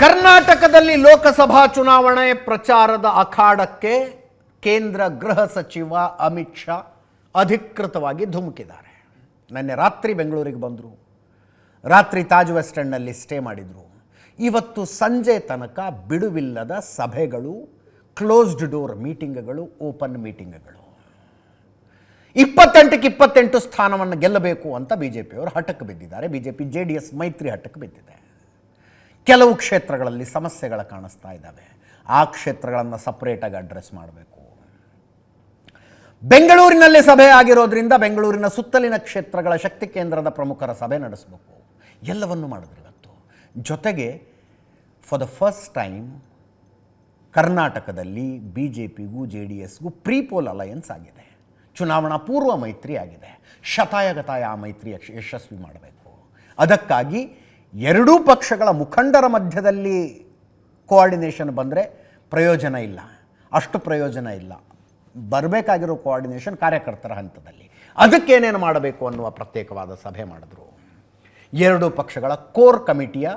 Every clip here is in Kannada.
ಕರ್ನಾಟಕದಲ್ಲಿ ಲೋಕಸಭಾ ಚುನಾವಣೆ ಪ್ರಚಾರದ ಅಖಾಡಕ್ಕೆ ಕೇಂದ್ರ ಗೃಹ ಸಚಿವ ಅಮಿತ್ ಶಾ ಅಧಿಕೃತವಾಗಿ ಧುಮುಕಿದ್ದಾರೆ. ನಿನ್ನೆ ರಾತ್ರಿ ಬೆಂಗಳೂರಿಗೆ ಬಂದರು. ರಾತ್ರಿ ತಾಜ್ ವೆಸ್ಟ್ ಎಂಡ್ನಲ್ಲಿ ಸ್ಟೇ ಮಾಡಿದರು. ಇವತ್ತು ಸಂಜೆ ತನಕ ಬಿಡುವಿಲ್ಲದ ಸಭೆಗಳು, ಕ್ಲೋಸ್ಡ್ ಡೋರ್ ಮೀಟಿಂಗ್ಗಳು, ಓಪನ್ ಮೀಟಿಂಗ್ಗಳು. ಇಪ್ಪತ್ತೆಂಟಕ್ಕೆ ಇಪ್ಪತ್ತೆಂಟು ಸ್ಥಾನವನ್ನು ಗೆಲ್ಲಬೇಕು ಅಂತ ಬಿ ಜೆ ಪಿಯವರು ಹಠಕ್ಕೆ ಬಿದ್ದಿದ್ದಾರೆ. B J P J D S ಮೈತ್ರಿ ಹಠಕ್ಕೆ ಬಿದ್ದಿದೆ. ಕೆಲವು ಕ್ಷೇತ್ರಗಳಲ್ಲಿ ಸಮಸ್ಯೆಗಳು ಕಾಣಿಸ್ತಾ ಇದ್ದಾವೆ. ಆ ಕ್ಷೇತ್ರಗಳನ್ನು ಸಪ್ರೇಟಾಗಿ ಅಡ್ರೆಸ್ ಮಾಡಬೇಕು. ಬೆಂಗಳೂರಿನಲ್ಲಿ ಸಭೆ ಆಗಿರೋದ್ರಿಂದ ಬೆಂಗಳೂರಿನ ಸುತ್ತಲಿನ ಕ್ಷೇತ್ರಗಳ ಶಕ್ತಿ ಕೇಂದ್ರದ ಪ್ರಮುಖರ ಸಭೆ ನಡೆಸಬೇಕು. ಎಲ್ಲವನ್ನು ಮಾಡಿದ್ರು ಇವತ್ತು. ಜೊತೆಗೆ ಫಾರ್ ದ ಫಸ್ಟ್ ಟೈಮ್ ಕರ್ನಾಟಕದಲ್ಲಿ ಬಿ ಜೆ ಪಿಗೂ ಜೆ ಡಿ ಎಸ್ಗೂ ಪ್ರೀಪೋಲ್ ಅಲಯನ್ಸ್ ಆಗಿದೆ. ಚುನಾವಣಾ ಪೂರ್ವ ಮೈತ್ರಿ ಆಗಿದೆ. ಶತಾಯಗತಾಯ ಆ ಮೈತ್ರಿ ಯಶಸ್ವಿ ಮಾಡಬೇಕು. ಅದಕ್ಕಾಗಿ ಎರಡೂ ಪಕ್ಷಗಳ ಮುಖಂಡರ ಮಧ್ಯದಲ್ಲಿ ಕೋಆರ್ಡಿನೇಷನ್ ಬಂದರೆ ಪ್ರಯೋಜನ ಇಲ್ಲ. ಅಷ್ಟು ಪ್ರಯೋಜನ ಇಲ್ಲ. ಬರಬೇಕಾಗಿರೋ ಕೋಆರ್ಡಿನೇಷನ್ ಕಾರ್ಯಕರ್ತರ ಹಂತದಲ್ಲಿ. ಅದಕ್ಕೇನೇನು ಮಾಡಬೇಕು ಅನ್ನುವ ಪ್ರತ್ಯೇಕವಾದ ಸಭೆ ಮಾಡಿದ್ರು. ಎರಡು ಪಕ್ಷಗಳ ಕೋರ್ ಕಮಿಟಿಯ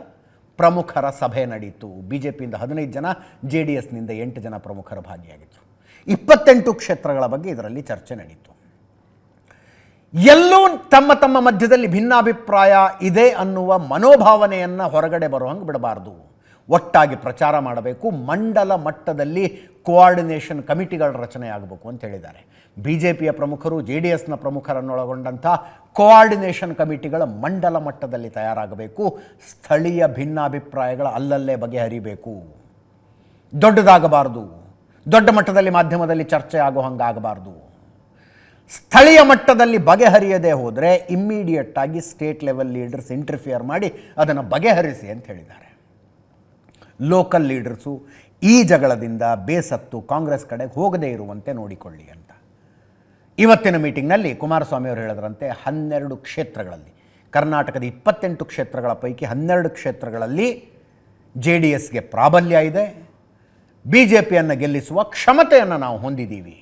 ಪ್ರಮುಖರ ಸಭೆ ನಡೆಯಿತು ಬಿ ಜೆ ಪಿಯಿಂದ ಹದಿನೈದು ಜನ ಜೆ ಡಿ ಎಸ್ನಿಂದ ಎಂಟು ಜನ ಪ್ರಮುಖರು ಭಾಗಿಯಾಗಿದ್ದರು ಇಪ್ಪತ್ತೆಂಟು ಕ್ಷೇತ್ರಗಳ ಬಗ್ಗೆ ಇದರಲ್ಲಿ ಚರ್ಚೆ ನಡೀತು. ಎಲ್ಲೂ ತಮ್ಮ ತಮ್ಮ ಮಧ್ಯದಲ್ಲಿ ಭಿನ್ನಾಭಿಪ್ರಾಯ ಇದೆ ಅನ್ನುವ ಮನೋಭಾವನೆಯನ್ನು ಹೊರಗಡೆ ಬರುವಂಗೆ ಬಿಡಬಾರ್ದು. ಒಟ್ಟಾಗಿ ಪ್ರಚಾರ ಮಾಡಬೇಕು. ಮಂಡಲ ಮಟ್ಟದಲ್ಲಿ ಕೋಆರ್ಡಿನೇಷನ್ ಕಮಿಟಿಗಳ ರಚನೆ ಆಗಬೇಕು ಅಂತ ಹೇಳಿದ್ದಾರೆ. ಬಿ ಜೆ ಪಿಯ ಪ್ರಮುಖರು ಜೆ ಡಿ ಎಸ್ನ ಪ್ರಮುಖರನ್ನೊಳಗೊಂಡಂಥ ಕೋಆರ್ಡಿನೇಷನ್ ಕಮಿಟಿಗಳ ಮಂಡಲ ಮಟ್ಟದಲ್ಲಿ ತಯಾರಾಗಬೇಕು. ಸ್ಥಳೀಯ ಭಿನ್ನಾಭಿಪ್ರಾಯಗಳ ಅಲ್ಲಲ್ಲೇ ಬಗೆಹರಿಬೇಕು. ದೊಡ್ಡದಾಗಬಾರ್ದು. ದೊಡ್ಡ ಮಟ್ಟದಲ್ಲಿ ಮಾಧ್ಯಮದಲ್ಲಿ ಚರ್ಚೆ ಆಗೋ ಹಂಗಾಗಬಾರ್ದು ಸ್ಥಳೀಯ ಮಟ್ಟದಲ್ಲಿ ಬಗೆಹರಿಯದೆ ಹೋದರೆ ಇಮ್ಮಿಡಿಯೇಟ್ ಆಗಿ ಸ್ಟೇಟ್ ಲೆವೆಲ್ ಲೀಡರ್ಸ್ ಇಂಟರ್ಫಿಯರ್ ಮಾಡಿ ಅದನ್ನು ಬಗೆಹರಿಸಿ ಅಂತ ಹೇಳಿದ್ದಾರೆ. ಲೋಕಲ್ ಲೀಡರ್ಸು ಈ ಜಗಳದಿಂದ ಬೇಸತ್ತು ಕಾಂಗ್ರೆಸ್ ಕಡೆಗೆ ಹೋಗದೇ ಇರುವಂತೆ ನೋಡಿಕೊಳ್ಳಿ ಅಂತ. ಇವತ್ತಿನ ಮೀಟಿಂಗ್ನಲ್ಲಿ ಕುಮಾರಸ್ವಾಮಿ ಅವರು ಹೇಳಿದ್ರಂತೆ ಹನ್ನೆರಡು ಕ್ಷೇತ್ರಗಳಲ್ಲಿ, ಕರ್ನಾಟಕದ ಇಪ್ಪತ್ತೆಂಟು ಕ್ಷೇತ್ರಗಳ ಪೈಕಿ ಹನ್ನೆರಡು ಕ್ಷೇತ್ರಗಳಲ್ಲಿ ಜೆ ಡಿ ಎಸ್ಗೆ ಪ್ರಾಬಲ್ಯ ಇದೆ. ಬಿ ಜೆ ಪಿಯನ್ನು ಗೆಲ್ಲಿಸುವ ಕ್ಷಮತೆಯನ್ನು ನಾವು ಹೊಂದಿದ್ದೀವಿ.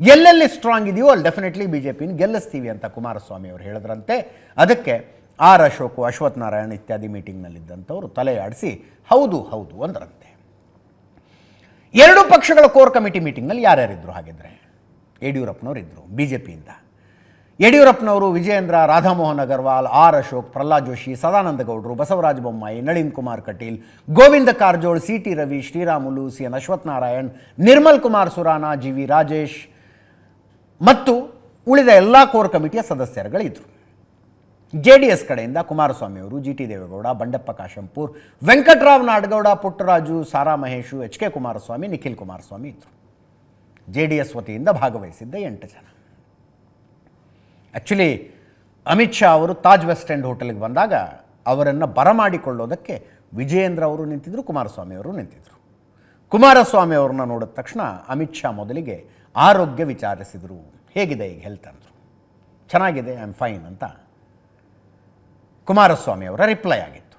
ಎಲ್ಲೆಲ್ಲಿ ಸ್ಟ್ರಾಂಗ್ ಇದೆಯೋ ಅಲ್ಲಿ ಡೆಫಿನೆಟ್ಲಿ ಬಿ ಜೆ ಪಿನ ಗೆಲ್ಲಿಸ್ತೀವಿ ಅಂತ ಕುಮಾರಸ್ವಾಮಿ ಅವರು ಹೇಳಿದ್ರಂತೆ. ಅದಕ್ಕೆ ಆರ್ ಅಶೋಕು, ಅಶ್ವಥ್ ನಾರಾಯಣ್ ಇತ್ಯಾದಿ ಮೀಟಿಂಗ್ನಲ್ಲಿದ್ದಂಥವರು ತಲೆ ಆಡಿಸಿ ಹೌದು ಹೌದು ಅಂದ್ರಂತೆ. ಎರಡು ಪಕ್ಷಗಳ ಕೋರ್ ಕಮಿಟಿ ಮೀಟಿಂಗ್ನಲ್ಲಿ ಯಾರ್ಯಾರಿದ್ರು ಹಾಗಿದ್ರೆ? ಯಡಿಯೂರಪ್ಪನವರು ಇದ್ದರು ಬಿ ಜೆ ಪಿಯಿಂದ ಯಡಿಯೂರಪ್ಪನವರು ವಿಜಯೇಂದ್ರ, ರಾಧಾಮೋಹನ್ ಅಗರ್ವಾಲ್, ಆರ್ ಅಶೋಕ್, ಪ್ರಹ್ಲಾದ್ ಜೋಶಿ, ಸದಾನಂದ ಗೌಡರು, Basavaraj Bommai, Nalin Kumar Kateel, Govinda Karjol, C T Ravi, Sriramulu, C N Ashwath Narayan, Nirmal Kumar Surana, G V Rajesh ಮತ್ತು ಉಳಿದ ಎಲ್ಲ ಕೋರ್ ಕಮಿಟಿಯ ಸದಸ್ಯರುಗಳಿದ್ದರು ಜೆ ಡಿ ಎಸ್ ಕಡೆಯಿಂದ ಕುಮಾರಸ್ವಾಮಿ ಅವರು G T Devegowda, Bandeppa Kashempur, Venkatrao Nadagouda, Puttaraju, Sara Mahesh, H K Kumaraswamy, Nikhil Kumaraswamy ಇದ್ದರು ಜೆ ಡಿ ಎಸ್ ವತಿಯಿಂದ ಭಾಗವಹಿಸಿದ್ದ ಎಂಟು ಜನ. ಆ್ಯಕ್ಚುಲಿ ಅಮಿತ್ ಶಾ ಅವರು ತಾಜ್ ವೆಸ್ಟ್ ಎಂಡ್ ಹೋಟೆಲ್ಗೆ ಬಂದಾಗ ಅವರನ್ನು ಬರಮಾಡಿಕೊಳ್ಳೋದಕ್ಕೆ ವಿಜಯೇಂದ್ರ ಅವರು ನಿಂತಿದ್ದರು ಕುಮಾರಸ್ವಾಮಿ ಅವರು ನಿಂತಿದ್ದರು ಕುಮಾರಸ್ವಾಮಿ ಅವ್ರನ್ನ ನೋಡಿದ ತಕ್ಷಣ ಅಮಿತ್ ಶಾ ಮೊದಲಿಗೆ ಆರೋಗ್ಯ ವಿಚಾರಿಸಿದರು. ಹೇಗಿದೆ ಈಗ ಹೆಲ್ತ್ ಅಂದರು? ಚೆನ್ನಾಗಿದೆ ಐ ಆಮ್ ಫೈನ್ ಅಂತ ಕುಮಾರಸ್ವಾಮಿ ಅವರ ರಿಪ್ಲೈ ಆಗಿತ್ತು.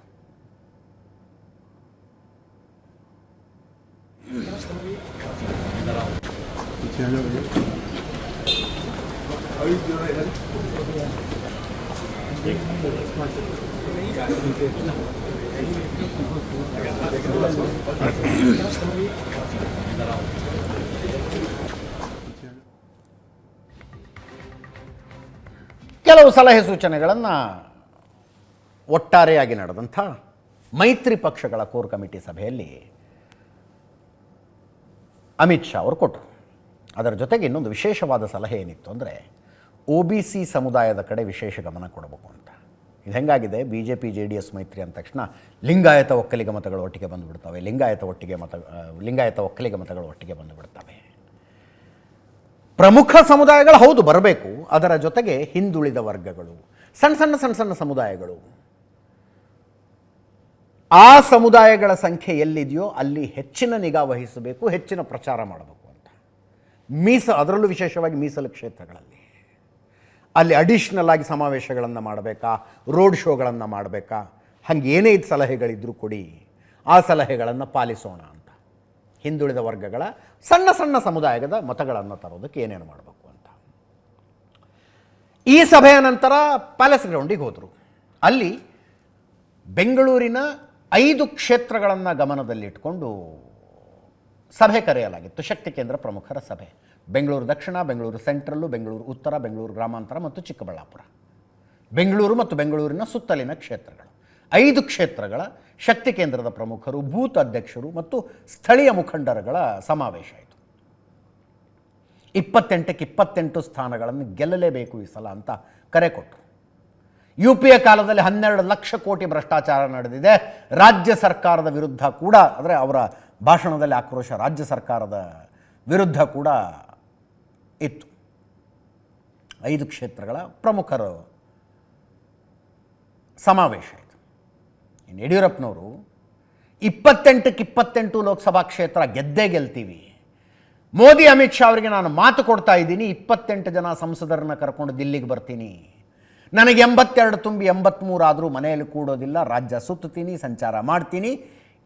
ಕೆಲವು ಸಲಹೆ ಸೂಚನೆಗಳನ್ನು ಒಟ್ಟಾರೆಯಾಗಿ ನಡೆದಂಥ ಮೈತ್ರಿ ಪಕ್ಷಗಳ ಕೋರ್ ಕಮಿಟಿ ಸಭೆಯಲ್ಲಿ ಅಮಿತ್ ಶಾ ಅವರು ಕೊಟ್ಟರು. ಅದರ ಜೊತೆಗೆ ಇನ್ನೊಂದು ವಿಶೇಷವಾದ ಸಲಹೆ ಏನಿತ್ತು ಅಂದರೆ ಒ ಬಿ ಸಿ ಸಮುದಾಯದ ಕಡೆ ವಿಶೇಷ ಗಮನ ಕೊಡಬೇಕು ಅಂತ. ಇದು ಹೆಂಗಾಗಿದೆ? B J P, J D S ಮೈತ್ರಿ ಅಂದ ತಕ್ಷಣ ಲಿಂಗಾಯತ ಒಕ್ಕಲಿಗ ಮತಗಳು ಒಟ್ಟಿಗೆ ಬಂದುಬಿಡ್ತವೆ. ಲಿಂಗಾಯತ ಒಟ್ಟಿಗೆ ಮತ, ಲಿಂಗಾಯತ ಒಕ್ಕಲಿಗ ಮತಗಳು ಒಟ್ಟಿಗೆ ಬಂದುಬಿಡ್ತವೆ. ಪ್ರಮುಖ ಸಮುದಾಯಗಳು ಹೌದು, ಬರಬೇಕು. ಅದರ ಜೊತೆಗೆ ಹಿಂದುಳಿದ ವರ್ಗಗಳು, ಸಣ್ಣ ಸಣ್ಣ ಸಣ್ಣ ಸಣ್ಣ ಸಮುದಾಯಗಳು. ಆ ಸಮುದಾಯಗಳ ಸಂಖ್ಯೆ ಎಲ್ಲಿದೆಯೋ ಅಲ್ಲಿ ಹೆಚ್ಚಿನ ನಿಗಾ ವಹಿಸಬೇಕು, ಹೆಚ್ಚಿನ ಪ್ರಚಾರ ಮಾಡಬೇಕು ಅಂತ. ಮೀಸ, ಅದರಲ್ಲೂ ವಿಶೇಷವಾಗಿ ಮೀಸಲು ಕ್ಷೇತ್ರಗಳಲ್ಲಿ. ಅಲ್ಲಿ ಅಡಿಷ್ನಲ್ ಆಗಿ ಸಮಾವೇಶಗಳನ್ನು ಮಾಡಬೇಕಾ ರೋಡ್ ಶೋಗಳನ್ನು ಮಾಡಬೇಕಾ? ಹಂಗೆ ಏನೇ ಇದು ಸಲಹೆಗಳಿದ್ರೂ ಕೊಡಿ. ಆ ಸಲಹೆಗಳನ್ನು ಪಾಲಿಸೋಣ. ಹಿಂದುಳಿದ ವರ್ಗಗಳ ಸಣ್ಣ ಸಣ್ಣ ಸಮುದಾಯದ ಮತಗಳನ್ನು ತರೋದಕ್ಕೆ ಏನೇನು ಮಾಡಬೇಕು ಅಂತ. ಈ ಸಭೆಯ ನಂತರ ಪ್ಯಾಲೇಸ್ ಗ್ರೌಂಡಿಗೆ ಹೋದರು. ಅಲ್ಲಿ ಬೆಂಗಳೂರಿನ ಐದು ಕ್ಷೇತ್ರಗಳನ್ನು ಗಮನದಲ್ಲಿಟ್ಟುಕೊಂಡು ಸಭೆ ಕರೆಯಲಾಗಿತ್ತು. ಶಕ್ತಿ ಕೇಂದ್ರ ಪ್ರಮುಖರ ಸಭೆ. ಬೆಂಗಳೂರು ದಕ್ಷಿಣ, ಬೆಂಗಳೂರು ಸೆಂಟ್ರಲ್ಲು ಬೆಂಗಳೂರು ಉತ್ತರ, ಬೆಂಗಳೂರು ಗ್ರಾಮಾಂತರ ಮತ್ತು ಚಿಕ್ಕಬಳ್ಳಾಪುರ. ಬೆಂಗಳೂರು ಮತ್ತು ಬೆಂಗಳೂರಿನ ಸುತ್ತಲಿನ ಕ್ಷೇತ್ರಗಳು. ಐದು ಕ್ಷೇತ್ರಗಳ ಶಕ್ತಿ ಕೇಂದ್ರದ ಪ್ರಮುಖರು, ಬೂತ್ ಅಧ್ಯಕ್ಷರು ಮತ್ತು ಸ್ಥಳೀಯ ಮುಖಂಡರುಗಳ ಸಮಾವೇಶ ಆಯಿತು. ಇಪ್ಪತ್ತೆಂಟಕ್ಕೆ ಇಪ್ಪತ್ತೆಂಟು ಸ್ಥಾನಗಳನ್ನು ಗೆಲ್ಲಲೇಬೇಕು ಈ ಸಲ ಅಂತ ಕರೆ ಕೊಟ್ಟರು ಯು ಪಿ ಎ ಕಾಲದಲ್ಲಿ ಹನ್ನೆರಡು ಲಕ್ಷ ಕೋಟಿ ಭ್ರಷ್ಟಾಚಾರ ನಡೆದಿದೆ. ರಾಜ್ಯ ಸರ್ಕಾರದ ವಿರುದ್ಧ ಕೂಡ, ಅಂದರೆ ಅವರ ಭಾಷಣದಲ್ಲಿ ಆಕ್ರೋಶ ರಾಜ್ಯ ಸರ್ಕಾರದ ವಿರುದ್ಧ ಕೂಡ ಇತ್ತು. ಐದು ಕ್ಷೇತ್ರಗಳ ಪ್ರಮುಖರು ಸಮಾವೇಶ ಇನ್ನು ಯಡಿಯೂರಪ್ಪನವರು ಇಪ್ಪತ್ತೆಂಟಕ್ಕೆ ಇಪ್ಪತ್ತೆಂಟು ಲೋಕಸಭಾ ಕ್ಷೇತ್ರ ಗೆದ್ದೇ ಗೆಲ್ತೀವಿ. ಮೋದಿ, ಅಮಿತ್ ಶಾ ಅವರಿಗೆ ನಾನು ಮಾತು ಕೊಡ್ತಾ ಇದ್ದೀನಿ. ಇಪ್ಪತ್ತೆಂಟು ಜನ ಸಂಸದರನ್ನ ಕರ್ಕೊಂಡು ದಿಲ್ಲಿಗೆ ಬರ್ತೀನಿ. ನನಗೆ ಎಂಬತ್ತೆರಡು ತುಂಬಿ ಎಂಬತ್ತ್ಮೂರು ಆದರೂ ಮನೆಯಲ್ಲಿ ಕೂಡೋದಿಲ್ಲ. ರಾಜ್ಯ ಸುತ್ತುತ್ತೀನಿ, ಸಂಚಾರ ಮಾಡ್ತೀನಿ.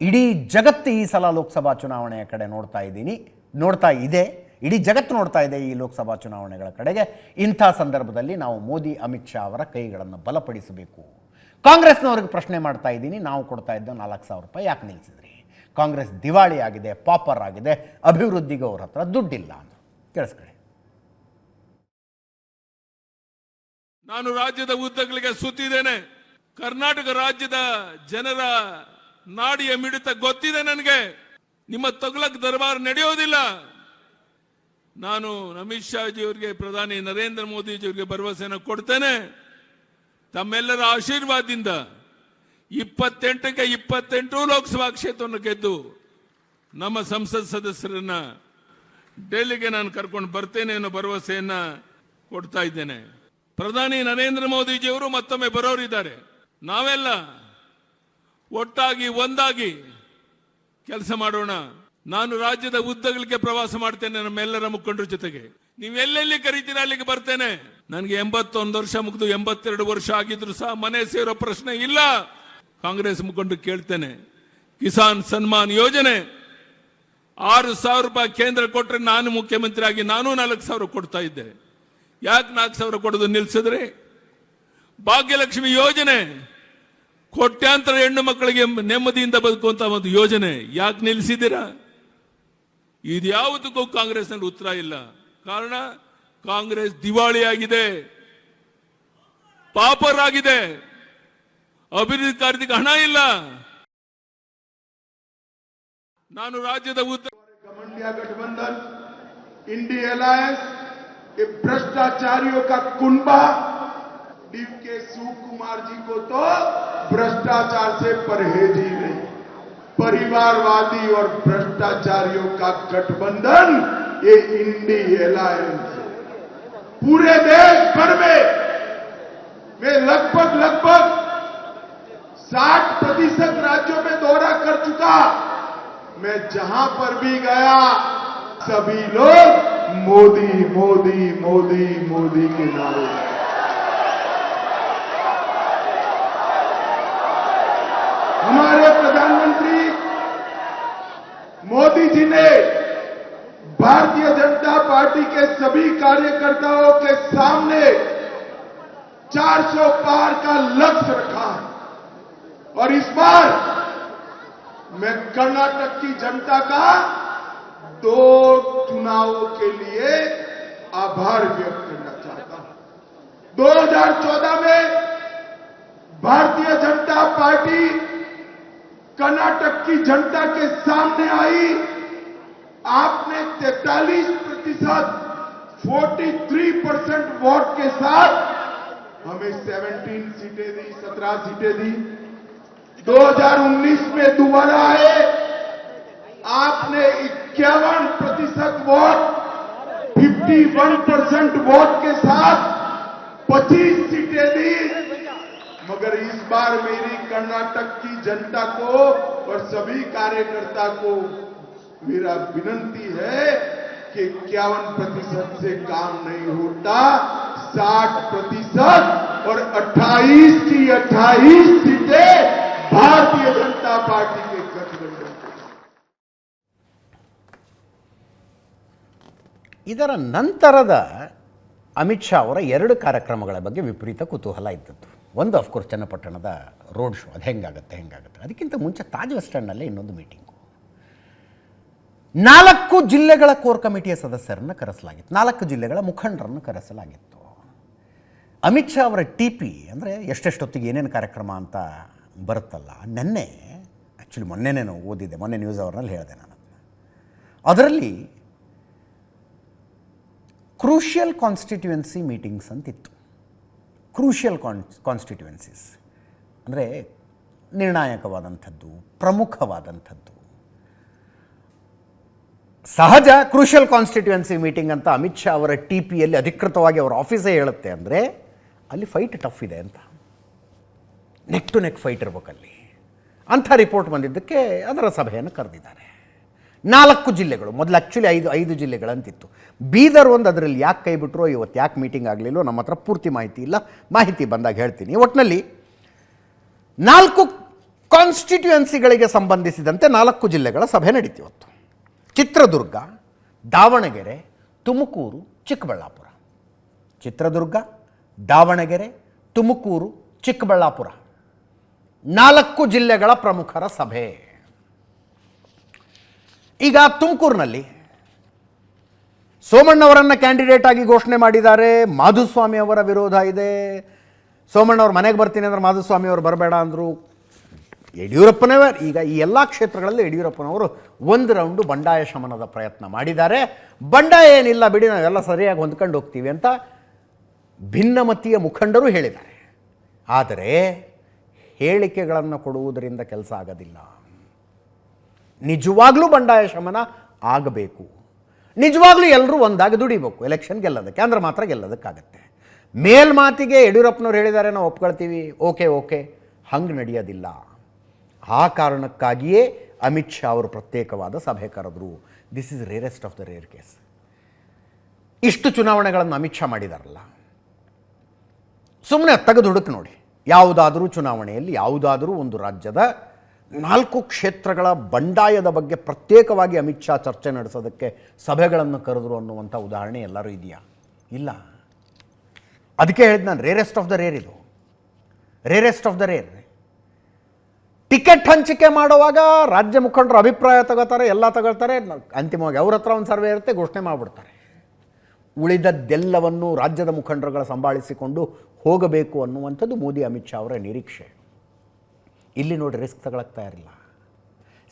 ಇಡೀ ಜಗತ್ತು ಈ ಸಲ ಲೋಕಸಭಾ ಚುನಾವಣೆಯ ಕಡೆ ನೋಡ್ತಾ ಇದ್ದೀನಿ. ನೋಡ್ತಾ ಇದೆ. ಇಡೀ ಜಗತ್ತು ನೋಡ್ತಾ ಇದೆ ಈ ಲೋಕಸಭಾ ಚುನಾವಣೆಗಳ ಕಡೆಗೆ. ಇಂಥ ಸಂದರ್ಭದಲ್ಲಿ ನಾವು ಮೋದಿ, ಅಮಿತ್ ಶಾ ಅವರ ಕೈಗಳನ್ನು ಬಲಪಡಿಸಬೇಕು. ಕಾಂಗ್ರೆಸ್ನವ್ರಿಗೆ ಪ್ರಶ್ನೆ ಮಾಡ್ತಾ ಇದ್ದೀನಿ. ನಾವು ಕೊಡ್ತಾ ಇದ್ದ ನಾಲ್ಕು ಸಾವಿರ ರೂಪಾಯಿ. ಯಾಕೆ ನಿಲ್ಲಿಸಿದ್ರಿ ಕಾಂಗ್ರೆಸ್ ದಿವಾಳಿ ಆಗಿದೆ, ಪಾಪರ್ ಆಗಿದೆ, ಅಭಿವೃದ್ಧಿಗೆ ಅವ್ರ ಹತ್ರ ದುಡ್ಡಿಲ್ಲ ಅಂತ. ಕೇಳಿಸ್ಕೊಳ್ಳಿ. ನಾನು ರಾಜ್ಯದ ಉದ್ದಗಳಿಗೆ ಸುತ್ತಿದ್ದೇನೆ. ಕರ್ನಾಟಕ ರಾಜ್ಯದ ಜನರ ನಾಡಿಯ ಮಿಡಿತ ಗೊತ್ತಿದೆ ನನಗೆ. ನಿಮ್ಮ ತಗ್ಲಕ್ ದರ್ಬಾರ್ ನಡೆಯೋದಿಲ್ಲ. ನಾನು ಅಮಿತ್ ಶಾಜಿಯವರಿಗೆ ಪ್ರಧಾನಿ ನರೇಂದ್ರ ಮೋದಿಜಿಯವರಿಗೆ ಭರವಸೆಯನ್ನು ಕೊಡ್ತೇನೆ. ತಮ್ಮೆಲ್ಲರ ಆಶೀರ್ವಾದದಿಂದ ಇಪ್ಪತ್ತೆಂಟಕ್ಕೆ ಇಪ್ಪತ್ತೆಂಟು ಲೋಕಸಭಾ ಕ್ಷೇತ್ರವನ್ನು ಗೆದ್ದು ನಮ್ಮ ಸಂಸತ್ ಸದಸ್ಯರನ್ನ ಡೆಲ್ಲಿಗೆ ನಾನು ಕರ್ಕೊಂಡು ಬರ್ತೇನೆ ಅನ್ನೋ ಭರವಸೆಯನ್ನ ಕೊಡ್ತಾ ಇದ್ದೇನೆ. ಪ್ರಧಾನಿ ನರೇಂದ್ರ ಮೋದಿಜಿಯವರು ಮತ್ತೊಮ್ಮೆ ಬರೋರಿದ್ದಾರೆ. ನಾವೆಲ್ಲ ಒಟ್ಟಾಗಿ ಒಂದಾಗಿ ಕೆಲಸ ಮಾಡೋಣ. ನಾನು ರಾಜ್ಯದ ಉದ್ದಗಳಿಗೆ ಪ್ರವಾಸ ಮಾಡ್ತೇನೆ ನಮ್ಮೆಲ್ಲರ ಮುಖಂಡರ ಜೊತೆಗೆ. ನೀವೆಲ್ಲೆಲ್ಲಿ ಕರಿತೀರಾ ಅಲ್ಲಿಗೆ ಬರ್ತೇನೆ. ನನಗೆ ಎಂಬತ್ತೊಂದು ವರ್ಷ ಮುಗಿದು ಎಂಬತ್ತೆರಡು ವರ್ಷ ಆಗಿದ್ರು ಸಹ ಮನೆ ಸೇರೋ ಪ್ರಶ್ನೆ ಇಲ್ಲ. ಕಾಂಗ್ರೆಸ್ ಮುಖಂಡರು ಕೇಳ್ತೇನೆ, ಕಿಸಾನ್ ಸನ್ಮಾನ್ ಯೋಜನೆ, ಆರು ಸಾವಿರ ರೂಪಾಯಿ ಕೇಂದ್ರ ಕೊಟ್ಟರೆ ನಾನು ಮುಖ್ಯಮಂತ್ರಿ ಆಗಿ ನಾನು ನಾಲ್ಕು ಸಾವಿರ ಕೊಡ್ತಾ ಇದ್ದೆ. ಯಾಕೆ ನಾಲ್ಕು ಸಾವಿರ ಕೊಡೋದು ನಿಲ್ಸಿದ್ರೆ? ಭಾಗ್ಯಲಕ್ಷ್ಮಿ ಯೋಜನೆ, ಕೋಟ್ಯಾಂತರ ಹೆಣ್ಣು ಮಕ್ಕಳಿಗೆ ನೆಮ್ಮದಿಯಿಂದ ಬದುಕುವಂತ ಒಂದು ಯೋಜನೆ, ಯಾಕೆ ನಿಲ್ಲಿಸಿದ್ದೀರಾ ಇದ್ಯಾವುದಕ್ಕೂ ಕಾಂಗ್ರೆಸ್ನಲ್ಲಿ ಉತ್ತರ ಇಲ್ಲ. ಕಾರಣ ಕಾಂಗ್ರೆಸ್ ದಿವಾಳಿಯಾಗಿದೆ ಪಾಪರಾಗಿದೆ ಅಭಿವೃದ್ಧಿ ಕಾರ್ಯಕ್ಕೆ ಹಣ ಇಲ್ಲ ನಾನು ರಾಜ್ಯದ ಉದ್ದ इंडिया गठबंधन इंडी अलायंस ये भ्रष्टाचारियों का कुंबा डी के सुकुमार जी को तो भ्रष्टाचार से परहेज ही नहीं परिवारवादी और भ्रष्टाचारियों का गठबंधन ये इंडी अलायंस है पूरे देश भर में वे लगभग लगभग 60 प्रतिशत राज्यों में दौरा कर चुका। मैं जहाँ पर भी गया, सभी लोग मोदी मोदी मोदी मोदी के नारे हमारे प्रधानमंत्री मोदी जी ने भारतीय जनता पार्टी के सभी कार्यकर्ताओं के सामने 400 पार का लक्ष्य रखा है। और इस बार मैं कर्नाटक की जनता का दो चुनावों के लिए आभार व्यक्त करना चाहता हूँ। 2014 में भारतीय जनता पार्टी कर्नाटक की जनता के सामने आई। आपने 43 प्रतिशत 43 परसेंट वोट के साथ हमें 17 सीटें दी 17 सीटें दी। 2019 में दोबारा आए। आपने इक्यावन प्रतिशत वोट 51 परसेंट वोट के साथ 25 सीटें दी। मगर इस बार मेरी कर्नाटक की जनता को और सभी कार्यकर्ता को मेरा विनंती है कि इक्यावन प्रतिशत से काम नहीं होता 60 प्रतिशत और 28 की 28 सीटें भारतीय जनता पार्टी के गठबंधन को ಇದರ ನಂತರದ ಅಮಿತ್ ಶಾ ಅವರ ಎರಡು ಕಾರ್ಯಕ್ರಮಗಳ ಬಗ್ಗೆ ವಿಪರೀತ ಕುತೂಹಲ ಇದ್ದದ್ದು ಒಂದು ಅಫ್ಕೋರ್ಸ್ ಚನ್ನಪಟ್ಟಣದ ರೋಡ್ ಶೋ ಅದು ಹೆಂಗಾಗುತ್ತೆ ಹೆಂಗಾಗುತ್ತೆ ಅದಕ್ಕಿಂತ ಮುಂಚೆ ತಾಜ್ ವೆಸ್ಟ್ ಸ್ಟ್ಯಾಂಡಲ್ಲೇ ಇನ್ನೊಂದು ಮೀಟಿಂಗು ನಾಲ್ಕು ಜಿಲ್ಲೆಗಳ ಕೋರ್ ಕಮಿಟಿಯ ಸದಸ್ಯರನ್ನು ಕರೆಸಲಾಗಿತ್ತು. ನಾಲ್ಕು ಜಿಲ್ಲೆಗಳ ಮುಖಂಡರನ್ನು ಕರೆಸಲಾಗಿತ್ತು. ಅಮಿತ್ ಶಾ ಅವರ ಟಿ ಪಿ ಅಂದರೆ ಎಷ್ಟೆಷ್ಟೊತ್ತಿಗೆ ಏನೇನು ಕಾರ್ಯಕ್ರಮ ಅಂತ ಬರುತ್ತಲ್ಲ, ನೆನ್ನೆ ಆ್ಯಕ್ಚುಲಿ ಮೊನ್ನೆನೇ ನಾವು ಓದಿದ್ದೆ, ಮೊನ್ನೆ ನ್ಯೂಸ್ ಅವರ್ನಲ್ಲಿ ಹೇಳಿದೆ ನಾನು ಅದರಲ್ಲಿ ಕ್ರೂಷಿಯಲ್ ಕಾನ್ಸ್ಟಿಟ್ಯುವೆನ್ಸಿ ಮೀಟಿಂಗ್ಸ್ ಅಂತಿತ್ತು. ಕ್ರೂಷಿಯಲ್ ಕಾನ್ ಕಾನ್ಸ್ಟಿಟ್ಯುವೆನ್ಸೀಸ್ ಅಂದರೆ ನಿರ್ಣಾಯಕವಾದಂಥದ್ದು, ಪ್ರಮುಖವಾದಂಥದ್ದು. ಸಹಜ ಕ್ರೂಷಿಯಲ್ ಕಾನ್ಸ್ಟಿಟ್ಯೂಯೆನ್ಸಿ ಮೀಟಿಂಗ್ ಅಂತ ಅಮಿತ್ ಶಾ ಅವರ ಟಿ ಪಿಯಲ್ಲಿ ಅಧಿಕೃತವಾಗಿ ಅವರ ಆಫೀಸೇ ಹೇಳುತ್ತೆ ಅಂದರೆ ಅಲ್ಲಿ ಫೈಟ್ ಟಫ್ ಇದೆ ಅಂತ. ನೆಕ್ ಟು ನೆಕ್ ಫೈಟ್ ಇರ್ಬೇಕಲ್ಲಿ. ಅಂಥ ರಿಪೋರ್ಟ್ ಬಂದಿದ್ದಕ್ಕೆ ಅದರ ಸಭೆಯನ್ನು ಕರೆದಿದ್ದಾರೆ. ನಾಲ್ಕು ಜಿಲ್ಲೆಗಳು, ಮೊದಲು ಆ್ಯಕ್ಚುಲಿ ಐದು ಐದು ಜಿಲ್ಲೆಗಳಂತಿತ್ತು. ಬೀದರ್ ಒಂದು ಅದರಲ್ಲಿ ಯಾಕೆ ಕೈ ಬಿಟ್ಟರು ಇವತ್ತು ಯಾಕೆ ಮೀಟಿಂಗ್ ಆಗಲಿಲ್ಲೋ ನಮ್ಮ ಹತ್ರ ಪೂರ್ತಿ ಮಾಹಿತಿ ಇಲ್ಲ. ಮಾಹಿತಿ ಬಂದಾಗ ಹೇಳ್ತೀನಿ. ಒಟ್ಟಿನಲ್ಲಿ ನಾಲ್ಕು ಕಾನ್ಸ್ಟಿಟ್ಯೂಯೆನ್ಸಿಗಳಿಗೆ ಸಂಬಂಧಿಸಿದಂತೆ ನಾಲ್ಕು ಜಿಲ್ಲೆಗಳ ಸಭೆ ನಡೀತಿ ಇವತ್ತು. ಚಿತ್ರದುರ್ಗ, ದಾವಣಗೆರೆ, ತುಮಕೂರು, ಚಿಕ್ಕಬಳ್ಳಾಪುರ. ಚಿತ್ರದುರ್ಗ, ದಾವಣಗೆರೆ, ತುಮಕೂರು, ಚಿಕ್ಕಬಳ್ಳಾಪುರ. ನಾಲ್ಕು ಜಿಲ್ಲೆಗಳ ಪ್ರಮುಖರ ಸಭೆ. ಈಗ ತುಮಕೂರಿನಲ್ಲಿ ಸೋಮಣ್ಣವರನ್ನು ಕ್ಯಾಂಡಿಡೇಟ್ ಆಗಿ ಘೋಷಣೆ ಮಾಡಿದ್ದಾರೆ. ಮಾಧುಸ್ವಾಮಿ ಅವರ ವಿರೋಧ ಇದೆ. ಸೋಮಣ್ಣವ್ರ ಮನೆಗೆ ಬರ್ತೀನಿ ಅಂದ್ರೆ ಮಾಧುಸ್ವಾಮಿ ಅವರು ಬರಬೇಡ ಅಂದರು. ಯಡಿಯೂರಪ್ಪನೇ ಈಗ ಈ ಎಲ್ಲ ಕ್ಷೇತ್ರಗಳಲ್ಲಿ ಯಡಿಯೂರಪ್ಪನವರು ಒಂದು ರೌಂಡು ಬಂಡಾಯ ಶಮನದ ಪ್ರಯತ್ನ ಮಾಡಿದ್ದಾರೆ. ಬಂಡಾಯ ಏನಿಲ್ಲ ಬಿಡಿ, ನಾವೆಲ್ಲ ಸರಿಯಾಗಿ ಹೊಂದ್ಕೊಂಡು ಹೋಗ್ತೀವಿ ಅಂತ ಭಿನ್ನಮತೀಯ ಮುಖಂಡರು ಹೇಳಿದ್ದಾರೆ. ಆದರೆ ಹೇಳಿಕೆಗಳನ್ನು ಕೊಡುವುದರಿಂದ ಕೆಲಸ ಆಗೋದಿಲ್ಲ. ನಿಜವಾಗ್ಲೂ ಬಂಡಾಯ ಶಮನ ಆಗಬೇಕು. ನಿಜವಾಗ್ಲೂ ಎಲ್ಲರೂ ಒಂದಾಗಿ ದುಡಿಬೇಕು. ಎಲೆಕ್ಷನ್ ಗೆಲ್ಲೋದಕ್ಕೆ ಅಂದ್ರೆ ಮಾತ್ರ ಗೆಲ್ಲೋದಕ್ಕಾಗತ್ತೆ. ಮೇಲ್ಮಾತಿಗೆ ಯಡಿಯೂರಪ್ಪನವ್ರು ಹೇಳಿದ್ದಾರೆ, ನಾವು ಒಪ್ಕೊಳ್ತೀವಿ. Okay okay. ಹಂಗೆ ನಡೆಯೋದಿಲ್ಲ. ಆ ಕಾರಣಕ್ಕಾಗಿಯೇ ಅಮಿತ್ ಶಾ ಅವರು ಪ್ರತ್ಯೇಕವಾದ ಸಭೆ ಕರೆದ್ರು this is rarest of the rare case ಇಷ್ಟು ಚುನಾವಣೆಗಳನ್ನು ಅಮಿತ್ ಶಾ ಮಾಡಿದಾರಲ್ಲ. ಸುಮ್ಮನೆ ತೆಗೆದು ಹುಡುಕು ನೋಡಿ. ಯಾವುದಾದರೂ ಚುನಾವಣೆಯಲ್ಲಿ ಯಾವುದಾದರೂ ಒಂದು ರಾಜ್ಯದ ನಾಲ್ಕು ಕ್ಷೇತ್ರಗಳ ಬಂಡಾಯದ ಬಗ್ಗೆ ಪ್ರತ್ಯೇಕವಾಗಿ ಅಮಿತ್ ಶಾ ಚರ್ಚೆ ನಡೆಸೋದಕ್ಕೆ ಸಭೆಗಳನ್ನು ಕರೆದ್ರು ಅನ್ನುವಂಥ ಉದಾಹರಣೆ ಎಲ್ಲರೂ ಇದೆಯಾ? ಇಲ್ಲ. ಅದಕ್ಕೆ ಹೇಳಿದ್ ನಾನು ರೇರೆಸ್ಟ್ ಆಫ್ ದ ರೇರ್ ಇದು. Rarest of the rare ticket ಹಂಚಿಕೆ ಮಾಡುವಾಗ ರಾಜ್ಯ ಮುಖಂಡರು ಅಭಿಪ್ರಾಯ ತಗೋತಾರೆ, ಎಲ್ಲ ತಗೊಳ್ತಾರೆ. ಅಂತಿಮವಾಗಿ ಅವ್ರ ಹತ್ರ ಒಂದು ಸರ್ವೆ ಇರುತ್ತೆ, ಘೋಷಣೆ ಮಾಡಿಬಿಡ್ತಾರೆ. ಉಳಿದದ್ದೆಲ್ಲವನ್ನು ರಾಜ್ಯದ ಮುಖಂಡರುಗಳ ಸಂಭಾಳಿಸಿಕೊಂಡು ಹೋಗಬೇಕು ಅನ್ನುವಂಥದ್ದು ಮೋದಿ, ಅಮಿತ್ ಶಾ ಅವರ ನಿರೀಕ್ಷೆ. ಇಲ್ಲಿ ನೋಡಿ ರಿಸ್ಕ್ ತಗೊಳಕ್ ತಯಾರಿಲ್ಲ.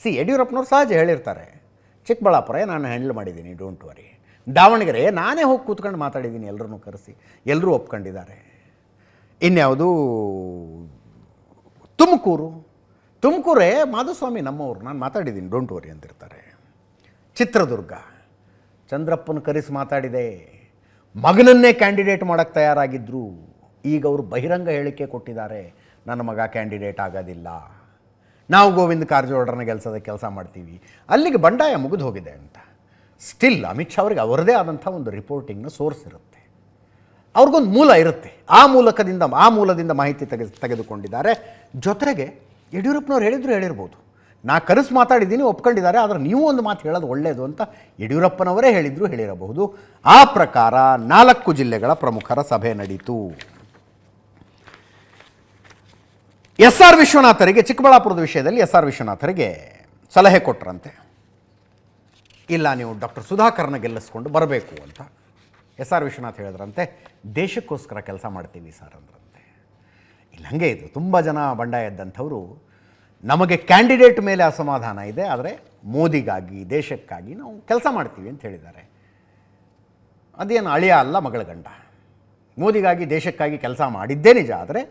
ಸಿ, ಯಡಿಯೂರಪ್ಪನವ್ರು ಸಹಜ ಹೇಳಿರ್ತಾರೆ. ಚಿಕ್ಕಬಳ್ಳಾಪುರ, ನಾನು ಹ್ಯಾಂಡಲ್ ಮಾಡಿದ್ದೀನಿ ಡೋಂಟ್ ವರಿ ದಾವಣಗೆರೆ, ನಾನೇ ಹೋಗಿ ಕೂತ್ಕೊಂಡು ಮಾತಾಡಿದ್ದೀನಿ ಎಲ್ಲರನ್ನೂ ಕರೆಸಿ. ಎಲ್ಲರೂ ಒಪ್ಕೊಂಡಿದ್ದಾರೆ. ಇನ್ಯಾವುದು ತುಮಕೂರು ತುಮಕೂರೇ ಮಾಧುಸ್ವಾಮಿ ನಮ್ಮವರು. ನಾನು ಮಾತಾಡಿದ್ದೀನಿ ಡೋಂಟ್ ವರಿ ಅಂತಿರ್ತಾರೆ. ಚಿತ್ರದುರ್ಗ. ಚಂದ್ರಪ್ಪನ ಕರೆಸಿ ಮಾತಾಡಿದೆ. ಮಗನನ್ನೇ ಕ್ಯಾಂಡಿಡೇಟ್ ಮಾಡೋಕ್ಕೆ ತಯಾರಾಗಿದ್ದರು ಈಗ ಅವರು ಬಹಿರಂಗ ಹೇಳಿಕೆ ಕೊಟ್ಟಿದ್ದಾರೆ. ನನ್ನ ಮಗ ಕ್ಯಾಂಡಿಡೇಟ್ ಆಗೋದಿಲ್ಲ. ನಾವು ಗೋವಿಂದ ಕಾರಜೋಳರನ್ನ ಕೆಲಸದ ಕೆಲಸ ಮಾಡ್ತೀವಿ. ಅಲ್ಲಿಗೆ ಬಂಡಾಯ ಮುಗಿದು ಹೋಗಿದೆ ಅಂತ. ಸ್ಟಿಲ್ ಅಮಿತ್ ಶಾ ಅವರಿಗೆ ಅವರದೇ ಆದಂಥ ಒಂದು ರಿಪೋರ್ಟಿಂಗ್ನ ಸೋರ್ಸ್ ಇರುತ್ತೆ. ಅವ್ರಿಗೊಂದು ಮೂಲ ಇರುತ್ತೆ. ಆ ಮೂಲಕದಿಂದ, ಆ ಮೂಲದಿಂದ ಮಾಹಿತಿ ತೆಗೆ ತೆಗೆದುಕೊಂಡಿದ್ದಾರೆ. ಜೊತೆಗೆ ಯಡಿಯೂರಪ್ಪನವ್ರು ಹೇಳಿದ್ರು ಹೇಳಿರ್ಬೋದು. ನಾ ಕರೆಸ್ ಮಾತಾಡಿದ್ದೀನಿ, ಒಪ್ಕೊಂಡಿದ್ದಾರೆ, ಆದರೆ ನೀವು ಒಂದು ಮಾತು ಹೇಳೋದು ಒಳ್ಳೆಯದು ಅಂತ ಯಡಿಯೂರಪ್ಪನವರೇ ಹೇಳಿದ್ರು, ಹೇಳಿರಬಹುದು. ಆ ಪ್ರಕಾರ ನಾಲ್ಕು ಜಿಲ್ಲೆಗಳ ಪ್ರಮುಖರ ಸಭೆ ನಡೀತು. ಎಸ್ ಆರ್ ವಿಶ್ವನಾಥರಿಗೆ, ಚಿಕ್ಕಬಳ್ಳಾಪುರದ ವಿಷಯದಲ್ಲಿ ಎಸ್ ಆರ್ ವಿಶ್ವನಾಥರಿಗೆ ಸಲಹೆ ಕೊಟ್ಟರಂತೆ ಇಲ್ಲ, ನೀವು ಡಾಕ್ಟರ್ ಸುಧಾಕರ್ನ ಗೆಲ್ಲಿಸ್ಕೊಂಡು ಬರಬೇಕು ಅಂತ ಎಸ್ ಆರ್ ವಿಶ್ವನಾಥ್ ಹೇಳಿದ್ರಂತೆ. ದೇಶಕ್ಕೋಸ್ಕರ ಕೆಲಸ ಮಾಡ್ತೀವಿ ಸರ್ ಅಂದ್ರಂತೆ ಇಲ್ಲ ಹಂಗೆ ಇದು. ತುಂಬ ಜನ ಬಂಡಾಯ ಇದ್ದಂಥವರು ನಮಗೆ ಕ್ಯಾಂಡಿಡೇಟ್ ಮೇಲೆ ಅಸಮಾಧಾನ ಇದೆ, ಆದರೆ ಮೋದಿಗಾಗಿ, ದೇಶಕ್ಕಾಗಿ ನಾವು ಕೆಲಸ ಮಾಡ್ತೀವಿ ಅಂತ ಹೇಳಿದ್ದಾರೆ. ಅದೇನು ಅಳಿಯ ಅಲ್ಲ ಮಗಳ ಗಂಡ. ಮೋದಿಗಾಗಿ, ದೇಶಕ್ಕಾಗಿ ಕೆಲಸ ಮಾಡಿದ್ದೇ ನಿಜ, ಆದರೆ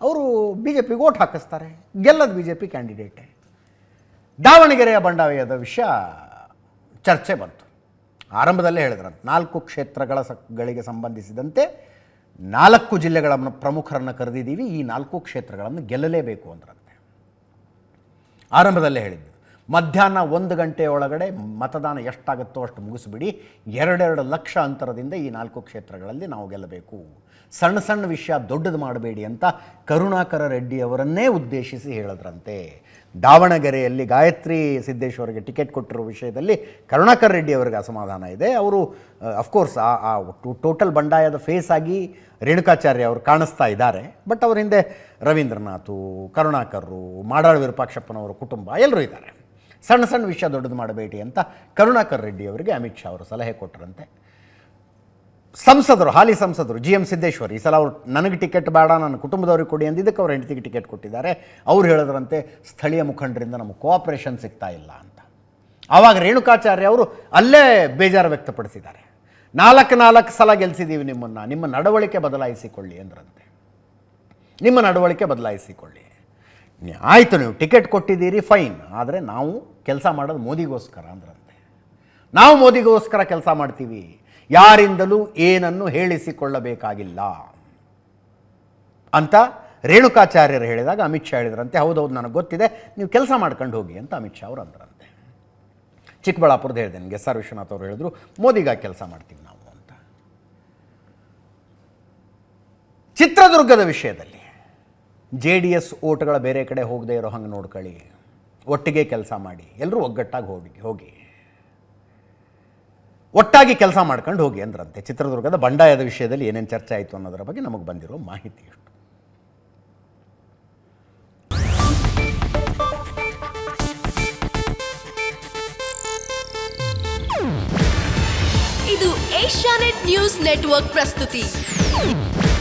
ಅವರು ಬಿ ಜೆ ಪಿಗೆ ಓಟ್ ಹಾಕಿಸ್ತಾರೆ. ಗೆಲ್ಲದ ಬಿ ಜೆ ಪಿ ಕ್ಯಾಂಡಿಡೇಟೇ. ದಾವಣಗೆರೆಯ ಬಂಡಾಯದ ವಿಷಯ ಚರ್ಚೆ ಬಂತು. ಆರಂಭದಲ್ಲೇ ಹೇಳಿದ್ರಂತೆ. ನಾಲ್ಕು ಕ್ಷೇತ್ರಗಳ ಗಳಿಗೆ ಸಂಬಂಧಿಸಿದಂತೆ ನಾಲ್ಕು ಜಿಲ್ಲೆಗಳ ಪ್ರಮುಖರನ್ನು ಕರೆದಿದ್ದೀವಿ ಈ ನಾಲ್ಕು ಕ್ಷೇತ್ರಗಳನ್ನು ಗೆಲ್ಲಲೇಬೇಕು ಅಂದ್ರಂತೆ. ಆರಂಭದಲ್ಲೇ ಹೇಳಿದ್ದು. ಮಧ್ಯಾಹ್ನ ಒಂದು ಗಂಟೆ ಒಳಗಡೆ ಮತದಾನ ಎಷ್ಟಾಗುತ್ತೋ ಅಷ್ಟು ಮುಗಿಸಿಬಿಡಿ. ಎರಡೆರಡು ಲಕ್ಷ ಅಂತರದಿಂದ ಈ ನಾಲ್ಕು ಕ್ಷೇತ್ರಗಳಲ್ಲಿ ನಾವು ಗೆಲ್ಲಬೇಕು. ಸಣ್ಣ ಸಣ್ಣ ವಿಷಯ ದೊಡ್ಡದು ಮಾಡಬೇಡಿ ಅಂತ ಕರುಣಾಕರ ರೆಡ್ಡಿ ಅವರನ್ನೇ ಉದ್ದೇಶಿಸಿ ಹೇಳದ್ರಂತೆ. ದಾವಣಗೆರೆಯಲ್ಲಿ ಗಾಯತ್ರಿ ಸಿದ್ದೇಶ್ವರಿಗೆ ಟಿಕೆಟ್ ಕೊಟ್ಟಿರೋ ವಿಷಯದಲ್ಲಿ ಕರುಣಾಕರ ರೆಡ್ಡಿ ಅವರಿಗೆ ಅಸಮಾಧಾನ ಇದೆ. ಅವರು ಅಫ್ಕೋರ್ಸ್ ಆ ಆ ಟೋಟಲ್ ಬಂಡಾಯದ ಫೇಸ್ ಆಗಿ ರೇಣುಕಾಚಾರ್ಯ ಅವರು ಕಾಣಿಸ್ತಾ ಇದ್ದಾರೆ. ಬಟ್ ಅವರ ಹಿಂದೆ ರವೀಂದ್ರನಾಥು, ಕರುಣಾಕರ್ರು, ಮಾಡಾಳ್ ವಿರೂಪಾಕ್ಷಪ್ಪನವರ ಕುಟುಂಬ ಎಲ್ಲರೂ ಇದ್ದಾರೆ. ಸಣ್ಣ ಸಣ್ಣ ವಿಷಯ ದೊಡ್ಡದು ಮಾಡಬೇಡಿ ಅಂತ ಕರುಣಾಕರ್ ರೆಡ್ಡಿ ಅವರಿಗೆ ಅಮಿತ್ ಶಾ ಅವರು ಸಲಹೆ ಕೊಟ್ಟರಂತೆ ಸಂಸದರು, ಹಾಲಿ ಸಂಸದರು, ಜಿ ಎಂ ಸಿದ್ದೇಶ್ವರ್ ಈ ಸಲ ಅವರು ನನಗೆ ಟಿಕೆಟ್ ಬೇಡ, ನನ್ನ ಕುಟುಂಬದವ್ರಿಗೆ ಕೊಡಿ ಅಂದಿದ್ದಕ್ಕೆ ಅವ್ರ ಹೆಂಡತಿಗೆ ಟಿಕೆಟ್ ಕೊಟ್ಟಿದ್ದಾರೆ. ಅವ್ರು ಹೇಳಿದ್ರಂತೆ, ಸ್ಥಳೀಯ ಮುಖಂಡರಿಂದ ನಮಗೆ ಕೋಆಪರೇಷನ್ ಸಿಗ್ತಾ ಇಲ್ಲ ಅಂತ. ಆವಾಗ ರೇಣುಕಾಚಾರ್ಯ ಅವರು ಅಲ್ಲೇ ಬೇಜಾರು ವ್ಯಕ್ತಪಡಿಸಿದ್ದಾರೆ. ನಾಲ್ಕು ನಾಲ್ಕು ಸಲ ಗೆಲ್ಸಿದ್ದೀವಿ ನಿಮ್ಮನ್ನು, ನಿಮ್ಮ ನಡವಳಿಕೆ ಬದಲಾಯಿಸಿಕೊಳ್ಳಿ ಅಂದ್ರಂತೆ. ನಿಮ್ಮ ನಡವಳಿಕೆ ಬದಲಾಯಿಸಿಕೊಳ್ಳಿ. ಆಯಿತು ನೀವು ಟಿಕೆಟ್ ಕೊಟ್ಟಿದ್ದೀರಿ, ಫೈನ್. ಆದರೆ ನಾವು ಕೆಲಸ ಮಾಡೋದು ಮೋದಿಗೋಸ್ಕರ ಅಂದ್ರಂತೆ. ನಾವು ಮೋದಿಗೋಸ್ಕರ ಕೆಲಸ ಮಾಡ್ತೀವಿ. ಯಾರಿಂದಲೂ ಏನನ್ನು ಹೇಳಿಸಿಕೊಳ್ಳಬೇಕಾಗಿಲ್ಲ. ಅಂತ ರೇಣುಕಾಚಾರ್ಯರು ಹೇಳಿದಾಗ ಅಮಿತ್ ಶಾ ಹೇಳಿದ್ರಂತೆ. ಹೌದೌದು, ನನಗೆ ಗೊತ್ತಿದೆ. ನೀವು ಕೆಲಸ ಮಾಡ್ಕೊಂಡು ಹೋಗಿ ಅಂತ ಅಮಿತ್ ಶಾ ಅವರು ಅಂದ್ರಂತೆ. ಚಿಕ್ಕಬಳ್ಳಾಪುರದ ಹೇಳಿದೆ ನನಗೆ ಎಸ್ ಆರ್ ವಿಶ್ವನಾಥ್ ಅವರು ಹೇಳಿದ್ರು ಮೋದಿಗಾಗಿ ಕೆಲಸ ಮಾಡ್ತೀವಿ ನಾವು ಅಂತ. ಚಿತ್ರದುರ್ಗದ ವಿಷಯದಲ್ಲಿ ಜೆ ಡಿ ಎಸ್ ಓಟ್ಗಳ ಬೇರೆ ಕಡೆ ಹೋಗದೆ ಇರೋ ಹಂಗೆ ನೋಡ್ಕೊಳ್ಳಿ. ಒಟ್ಟಿಗೆ ಕೆಲಸ ಮಾಡಿ. ಎಲ್ಲರೂ ಒಗ್ಗಟ್ಟಾಗಿ ಹೋಗಿ ಹೋಗಿ. ಒಟ್ಟಾಗಿ ಕೆಲಸ ಮಾಡ್ಕೊಂಡು ಹೋಗಿ ಅಂದ್ರಂತೆ. ಚಿತ್ರದುರ್ಗದ ಬಂಡಾಯದ ವಿಷಯದಲ್ಲಿ ಏನೇನು ಚರ್ಚೆ ಆಯಿತು ಅನ್ನೋದರ ಬಗ್ಗೆ ನಮಗೆ ಬಂದಿರೋ ಮಾಹಿತಿ ಇಷ್ಟು ಇದು ಏಷ್ಯಾನೆಟ್ ನ್ಯೂಸ್ ನೆಟ್ವರ್ಕ್ ಪ್ರಸ್ತುತಿ.